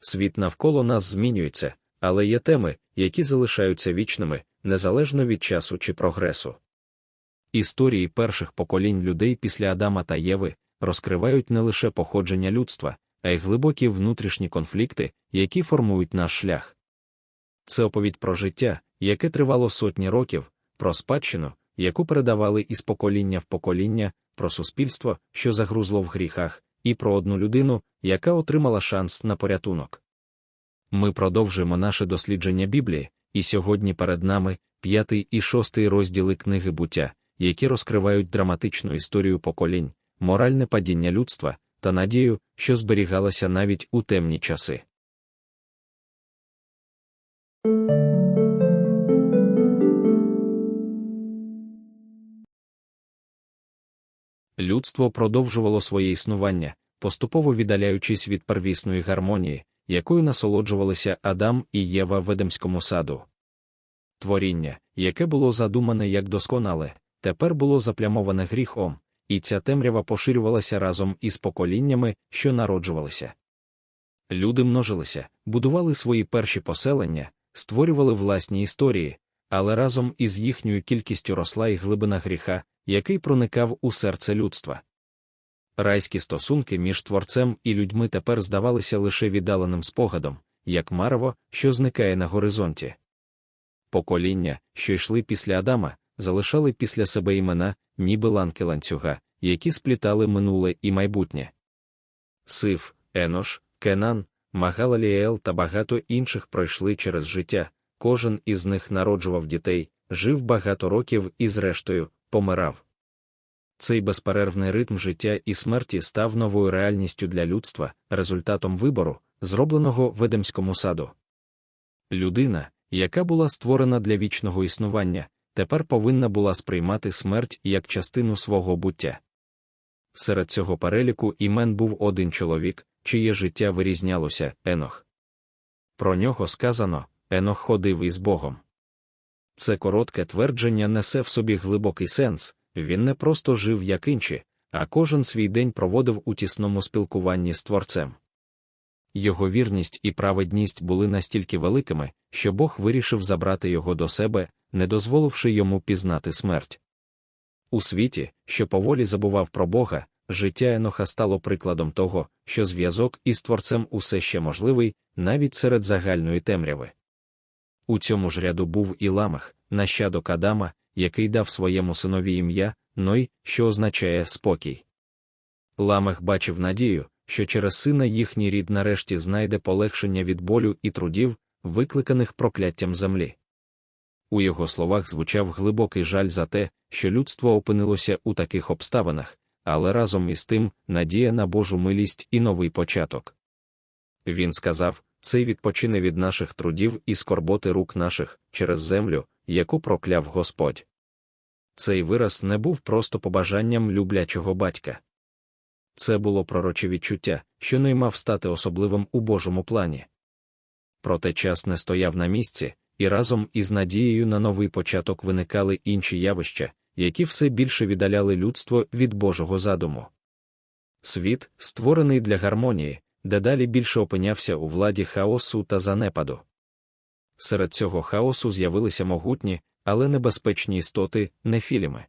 Світ навколо нас змінюється, але є теми, які залишаються вічними, незалежно від часу чи прогресу. Історії перших поколінь людей після Адама та Єви розкривають не лише походження людства, а й глибокі внутрішні конфлікти, які формують наш шлях. Це оповідь про життя, яке тривало сотні років, про спадщину, яку передавали із покоління в покоління, про суспільство, що загрузло в гріхах, і про одну людину, яка отримала шанс на порятунок. Ми продовжуємо наше дослідження Біблії, і сьогодні перед нами п'ятий і шостий розділи книги буття, які розкривають драматичну історію поколінь, моральне падіння людства та надію, що зберігалася навіть у темні часи. Людство продовжувало своє існування, поступово віддаляючись від первісної гармонії, якою насолоджувалися Адам і Єва в Едемському саду. Творіння, яке було задумане як досконале, тепер було заплямоване гріхом, і ця темрява поширювалася разом із поколіннями, що народжувалися. Люди множилися, будували свої перші поселення, створювали власні історії, але разом із їхньою кількістю росла і глибина гріха, який проникав у серце людства. Райські стосунки між творцем і людьми тепер здавалися лише віддаленим спогадом, як марево, що зникає на горизонті. Покоління, що йшли після Адама, залишали після себе імена, ніби ланки ланцюга, які сплітали минуле і майбутнє. Сив, Енош, Кенан, Магалаліел та багато інших пройшли через життя, кожен із них народжував дітей, жив багато років і, зрештою, помирав. Цей безперервний ритм життя і смерті став новою реальністю для людства, результатом вибору, зробленого в Едемському саду. Людина, яка була створена для вічного існування, тепер повинна була сприймати смерть як частину свого буття. Серед цього переліку імен був один чоловік, чиє життя вирізнялося Енох. Про нього сказано Енох ходив із Богом. Це коротке твердження несе в собі глибокий сенс, він не просто жив як інші, а кожен свій день проводив у тісному спілкуванні з Творцем. Його вірність і праведність були настільки великими, що Бог вирішив забрати його до себе, не дозволивши йому пізнати смерть. У світі, що поволі забував про Бога, життя Еноха стало прикладом того, що зв'язок із Творцем усе ще можливий, навіть серед загальної темряви. У цьому ж ряду був і ламах, нащадок Адама, який дав своєму синові ім'я, Ной, що означає спокій. Ламех бачив надію, що через сина їхній рід нарешті знайде полегшення від болю і трудів, викликаних прокляттям землі. У його словах звучав глибокий жаль за те, що людство опинилося у таких обставинах, але разом із тим надія на Божу милість і новий початок. Він сказав цей відпочине від наших трудів і скорботи рук наших через землю, яку прокляв Господь. Цей вираз не був просто побажанням люблячого батька. Це було пророче відчуття, що не мав стати особливим у Божому плані. Проте час не стояв на місці, і разом із надією на новий початок виникали інші явища, які все більше віддаляли людство від Божого задуму. Світ, створений для гармонії, дедалі більше опинявся у владі хаосу та занепаду. Серед цього хаосу з'явилися могутні, але небезпечні істоти, нефіліми.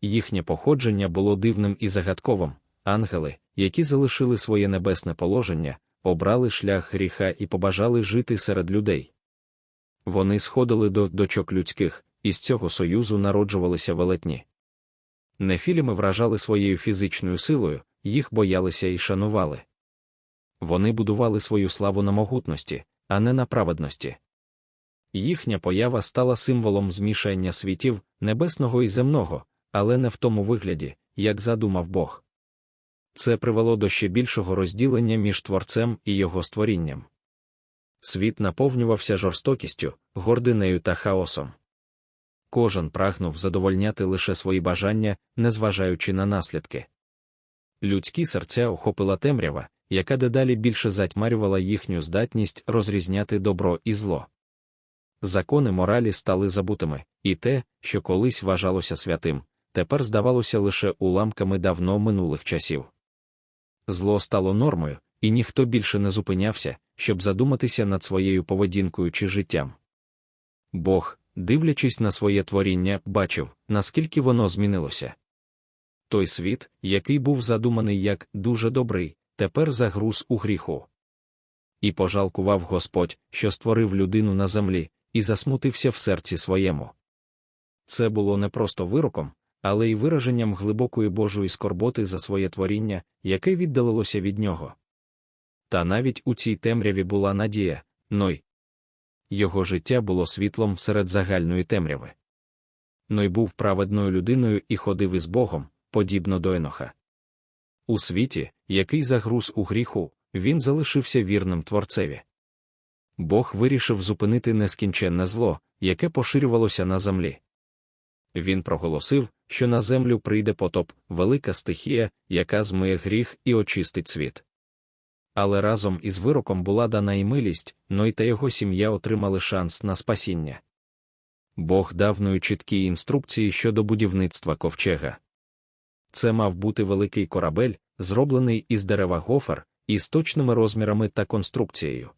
Їхнє походження було дивним і загадковим, ангели, які залишили своє небесне положення, обрали шлях гріха і побажали жити серед людей. Вони сходили до дочок людських, і з цього союзу народжувалися велетні. Нефіліми вражали своєю фізичною силою, їх боялися і шанували. Вони будували свою славу на могутності, а не на праведності. Їхня поява стала символом змішання світів, небесного і земного, але не в тому вигляді, як задумав Бог. Це привело до ще більшого розділення між творцем і його створінням. Світ наповнювався жорстокістю, гординею та хаосом. Кожен прагнув задовольняти лише свої бажання, незважаючи на наслідки. Людські серця охопила темрява, яка дедалі більше затьмарювала їхню здатність розрізняти добро і зло. Закони моралі стали забутими, і те, що колись вважалося святим, тепер здавалося лише уламками давно минулих часів. Зло стало нормою, і ніхто більше не зупинявся, щоб задуматися над своєю поведінкою чи життям. Бог, дивлячись на своє творіння, бачив, наскільки воно змінилося. Той світ, який був задуманий як дуже добрий, тепер загруз у гріху. І пожалкував Господь, що створив людину на землі, і засмутився в серці своєму. Це було не просто вироком, але й вираженням глибокої Божої скорботи за своє творіння, яке віддалилося від нього. Та навіть у цій темряві була надія, Ной. Його життя було світлом серед загальної темряви. Ной був праведною людиною і ходив із Богом, подібно до Еноха. У світі, який загруз у гріху, він залишився вірним творцеві. Бог вирішив зупинити нескінченне зло, яке поширювалося на землі. Він проголосив, що на землю прийде потоп, велика стихія, яка змиє гріх і очистить світ. Але разом із вироком була дана й милість, Ной та його сім'я отримали шанс на спасіння. Бог дав Ною чіткі інструкції щодо будівництва ковчега. Це мав бути великий корабель, зроблений із дерева гофер, із точними розмірами та конструкцією.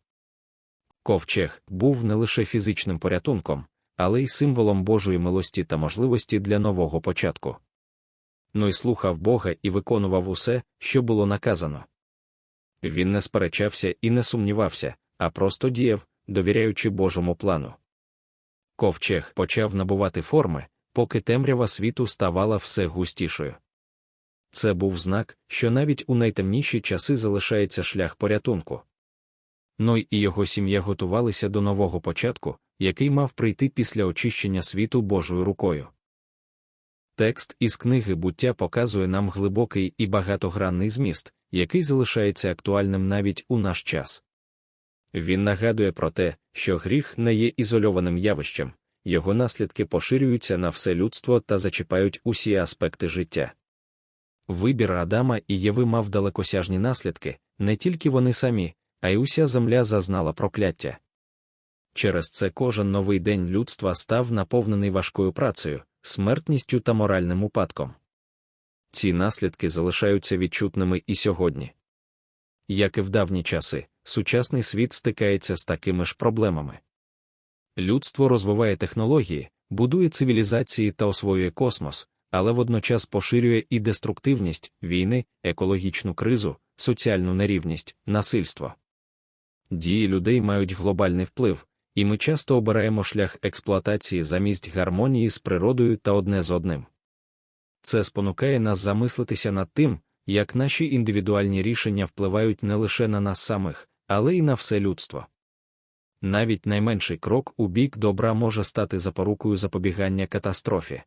Ковчег був не лише фізичним порятунком, але й символом Божої милості та можливості для нового початку. Ной слухав Бога і виконував усе, що було наказано. Він не сперечався і не сумнівався, а просто діяв, довіряючи Божому плану. Ковчег почав набувати форми, поки темрява світу ставала все густішою. Це був знак, що навіть у найтемніші часи залишається шлях порятунку. Ной і його сім'я готувалися до нового початку, який мав прийти після очищення світу Божою рукою. Текст із книги буття показує нам глибокий і багатогранний зміст, який залишається актуальним навіть у наш час. Він нагадує про те, що гріх не є ізольованим явищем, його наслідки поширюються на все людство та зачіпають усі аспекти життя. Вибір Адама і Єви мав далекосяжні наслідки, не тільки вони самі, а й уся земля зазнала прокляття. Через це кожен новий день людства став наповнений важкою працею, смертністю та моральним упадком. Ці наслідки залишаються відчутними і сьогодні. Як і в давні часи, сучасний світ стикається з такими ж проблемами. Людство розвиває технології, будує цивілізації та освоює космос, але водночас поширює і деструктивність, війни, екологічну кризу, соціальну нерівність, насильство. Дії людей мають глобальний вплив, і ми часто обираємо шлях експлуатації замість гармонії з природою та одне з одним. Це спонукає нас замислитися над тим, як наші індивідуальні рішення впливають не лише на нас самих, але й на все людство. Навіть найменший крок у бік добра може стати запорукою запобігання катастрофі.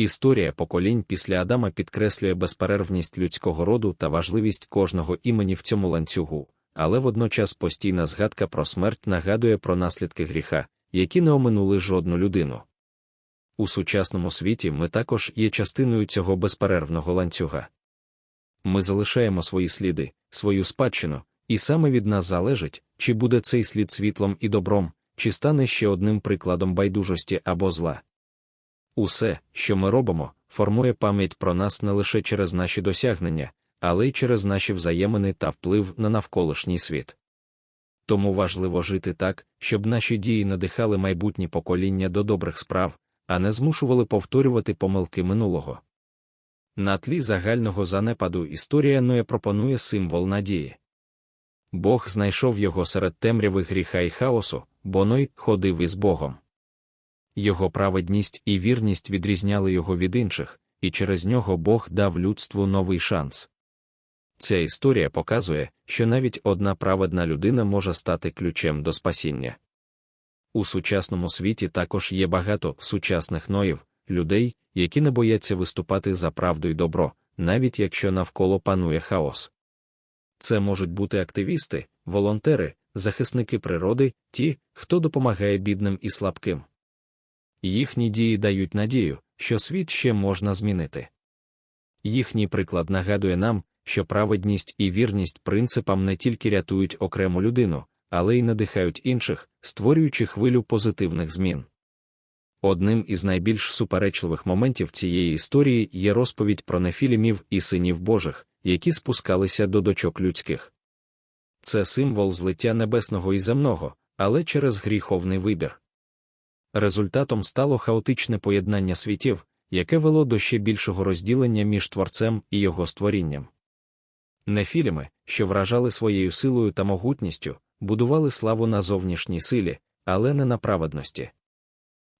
Історія поколінь після Адама підкреслює безперервність людського роду та важливість кожного імені в цьому ланцюгу, але водночас постійна згадка про смерть нагадує про наслідки гріха, які не оминули жодну людину. У сучасному світі ми також є частиною цього безперервного ланцюга. Ми залишаємо свої сліди, свою спадщину, і саме від нас залежить, чи буде цей слід світлом і добром, чи стане ще одним прикладом байдужості або зла. Усе, що ми робимо, формує пам'ять про нас не лише через наші досягнення, але й через наші взаємини та вплив на навколишній світ. Тому важливо жити так, щоб наші дії надихали майбутні покоління до добрих справ, а не змушували повторювати помилки минулого. На тлі загального занепаду історія Ноя пропонує символ надії. Бог знайшов його серед темряви гріха і хаосу, бо Ной ходив із Богом. Його праведність і вірність відрізняли його від інших, і через нього Бог дав людству новий шанс. Ця історія показує, що навіть одна праведна людина може стати ключем до спасіння. У сучасному світі також є багато сучасних ноїв, людей, які не бояться виступати за правду й добро, навіть якщо навколо панує хаос. Це можуть бути активісти, волонтери, захисники природи, ті, хто допомагає бідним і слабким. Їхні дії дають надію, що світ ще можна змінити. Їхній приклад нагадує нам, що праведність і вірність принципам не тільки рятують окрему людину, але й надихають інших, створюючи хвилю позитивних змін. Одним із найбільш суперечливих моментів цієї історії є розповідь про нефілімів і синів Божих, які спускалися до дочок людських. це символ злиття небесного і земного, але через гріховний вибір. Результатом стало хаотичне поєднання світів, яке вело до ще більшого розділення між творцем і його створінням. Нефіліми, що вражали своєю силою та могутністю, будували славу на зовнішній силі, але не на праведності.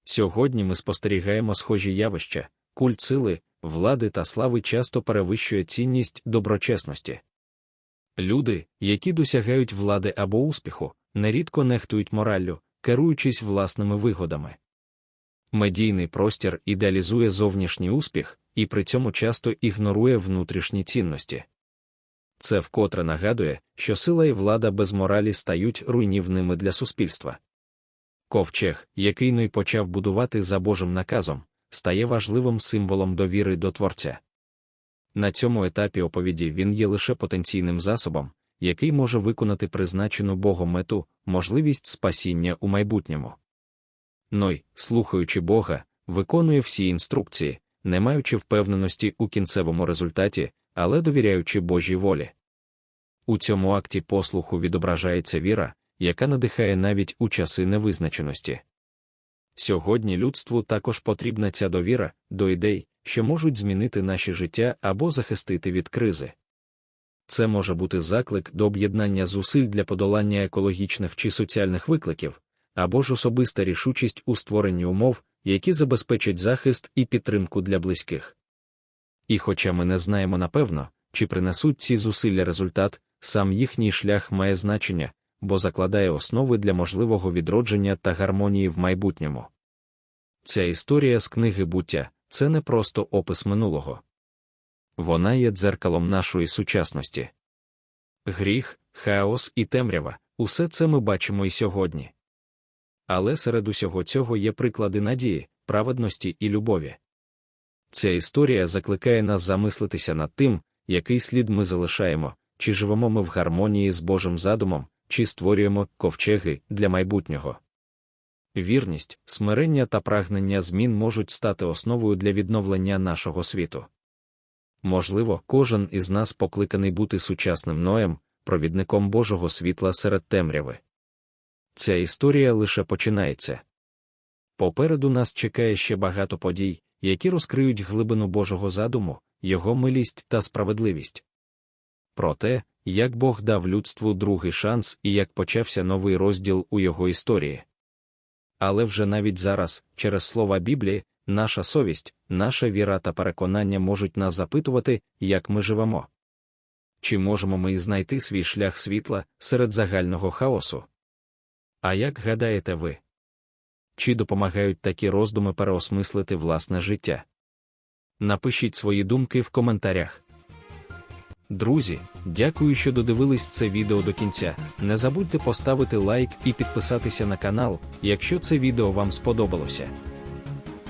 Сьогодні ми спостерігаємо схожі явища, культ сили, влади та слави часто перевищує цінність доброчесності. Люди, які досягають влади або успіху, нерідко нехтують мораллю, керуючись власними вигодами. Медійний простір ідеалізує зовнішній успіх і при цьому часто ігнорує внутрішні цінності. Це вкотре нагадує, що сила і влада без моралі стають руйнівними для суспільства. Ковчег, який Ной почав будувати за Божим наказом, стає важливим символом довіри до Творця. На цьому етапі оповіді він є лише потенційним засобом, який може виконати призначену Богом мету, можливість спасіння у майбутньому. Ной, слухаючи Бога, виконує всі інструкції, не маючи впевненості у кінцевому результаті, але довіряючи Божій волі. У цьому акті послуху відображається віра, яка надихає навіть у часи невизначеності. Сьогодні людству також потрібна ця довіра до ідей, що можуть змінити наші життя або захистити від кризи. Це може бути заклик до об'єднання зусиль для подолання екологічних чи соціальних викликів, або ж особиста рішучість у створенні умов, які забезпечать захист і підтримку для близьких. І хоча ми не знаємо напевно, чи принесуть ці зусилля результат, сам їхній шлях має значення, бо закладає основи для можливого відродження та гармонії в майбутньому. Ця історія з книги буття це не просто опис минулого. Вона є дзеркалом нашої сучасності. Гріх, хаос і темрява усе це ми бачимо і сьогодні. Але серед усього цього є приклади надії, праведності і любові. Ця історія закликає нас замислитися над тим, який слід ми залишаємо, чи живемо ми в гармонії з Божим задумом, чи створюємо ковчеги для майбутнього. Вірність, смирення та прагнення змін можуть стати основою для відновлення нашого світу. Можливо, кожен із нас покликаний бути сучасним Ноєм, провідником Божого світла серед темряви. Ця історія лише починається. Попереду нас чекає ще багато подій, які розкриють глибину Божого задуму, його милість та справедливість. Про те, як Бог дав людству другий шанс і як почався новий розділ у його історії. Але вже навіть зараз, через слова Біблії, наша совість, наша віра та переконання можуть нас запитувати, як ми живемо. Чи можемо ми знайти свій шлях світла серед загального хаосу? А як гадаєте ви? Чи допомагають такі роздуми переосмислити власне життя? Напишіть свої думки в коментарях. Друзі, дякую, що додивились це відео до кінця. Не забудьте поставити лайк і підписатися на канал, якщо це відео вам сподобалося.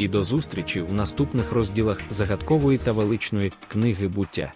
І до зустрічі у наступних розділах загадкової та величної книги буття.